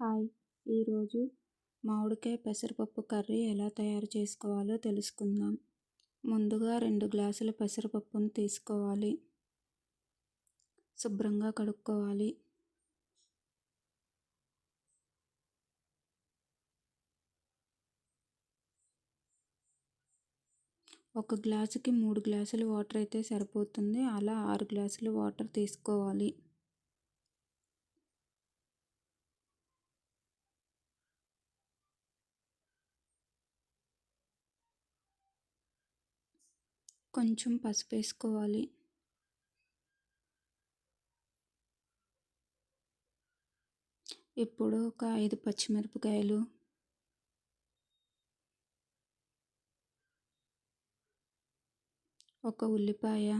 Hi. ఈరోజు మామిడికాయ పెసరపప్పు కర్రీ ఎలా తయారు చేసుకోవాలో తెలుసుకుందాం. ముందుగా రెండు గ్లాసుల పెసరపప్పును తీసుకోవాలి. శుభ్రంగా కడుక్కోవాలి. ఒక గ్లాసుకి మూడు గ్లాసులు వాటర్ అయితే సరిపోతుంది. అలా ఆరు గ్లాసులు వాటర్ తీసుకోవాలి. కొంచెం పసుపు వేసుకోవాలి ఇప్పుడు ఒక ఐదు పచ్చిమిరపకాయలు. ఒక ఉల్లిపాయ.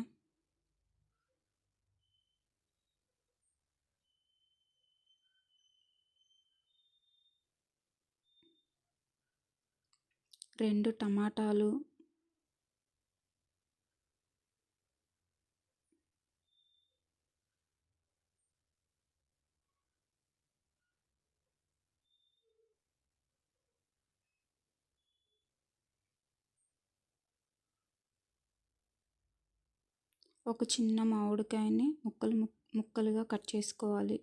రెండు టమాటాలు. ఒక చిన్న మామిడికాయని ముక్కలు ముక్కలుగా కట్ చేసుకోవాలి.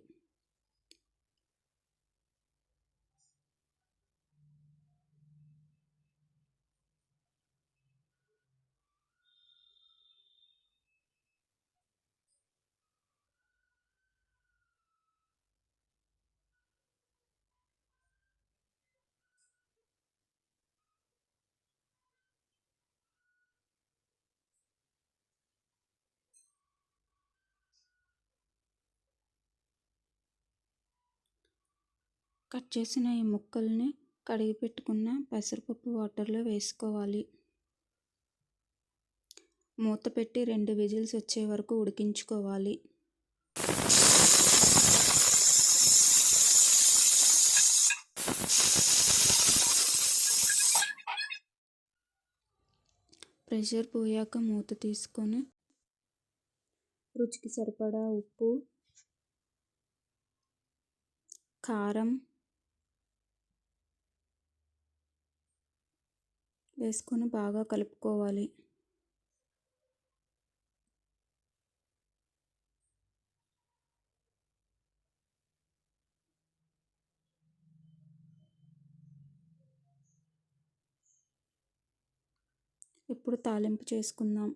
కట్ చేసిన ఈ ముక్కల్ని కడిగి పెట్టుకున్న పెసరపప్పు వాటర్లో వేసుకోవాలి. మూత పెట్టి రెండు విజిల్స్ వచ్చే వరకు ఉడికించుకోవాలి. ప్రెషర్ పోయాక మూత తీసుకొని రుచికి సరిపడా ఉప్పు కారం వేసుకొని బాగా కలుపుకోవాలి. ఇప్పుడు తాలింపు చేసుకుందాం.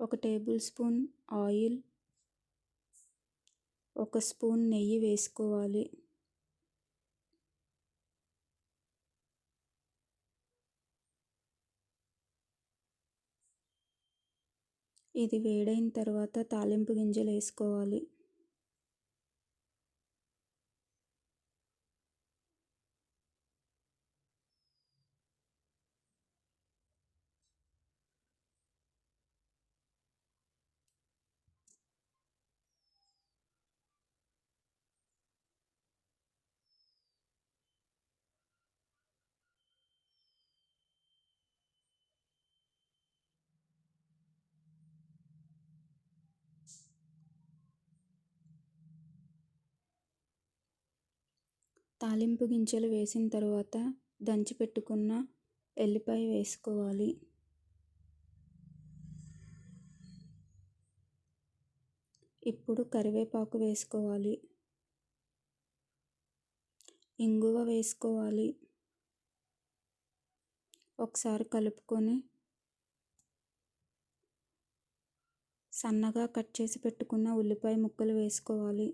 ఒక టేబుల్ స్పూన్ ఆయిల్ ఒక స్పూన్ నెయ్యి వేసుకోవాలి. ఇది వేడైన తర్వాత తాలింపు గింజలు వేసుకోవాలి. తాలింపు గింజలు వేసిన తర్వాత దంచి పెట్టుకున్న ఎల్లిపాయ వేసుకోవాలి. ఇప్పుడు కరివేపాకు వేసుకోవాలి. ఇంగువ వేసుకోవాలి. ఒకసారి కలుపుకొని సన్నగా కట్ చేసి పెట్టుకున్న ఉల్లిపాయ ముక్కలు వేసుకోవాలి.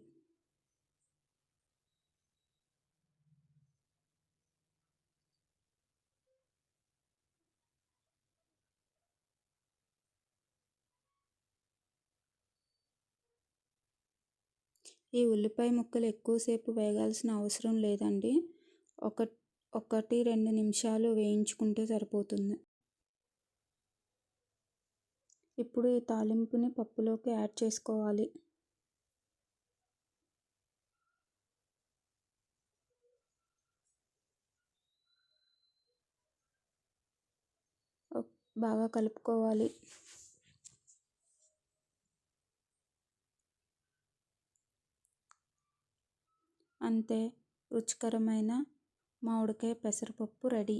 ఈ ఉల్లిపాయ ముక్కలు ఎక్కువసేపు వేగాల్సిన అవసరం లేదండి. ఒక ఒకటి రెండు నిమిషాలు వేయించుకుంటే సరిపోతుంది. ఇప్పుడు ఈ తాలింపుని పప్పులోకి యాడ్ చేసుకోవాలి. బాగా కలుపుకోవాలి. అంతే రుచికరమైన మామిడికాయ పెసరపప్పు రెడీ.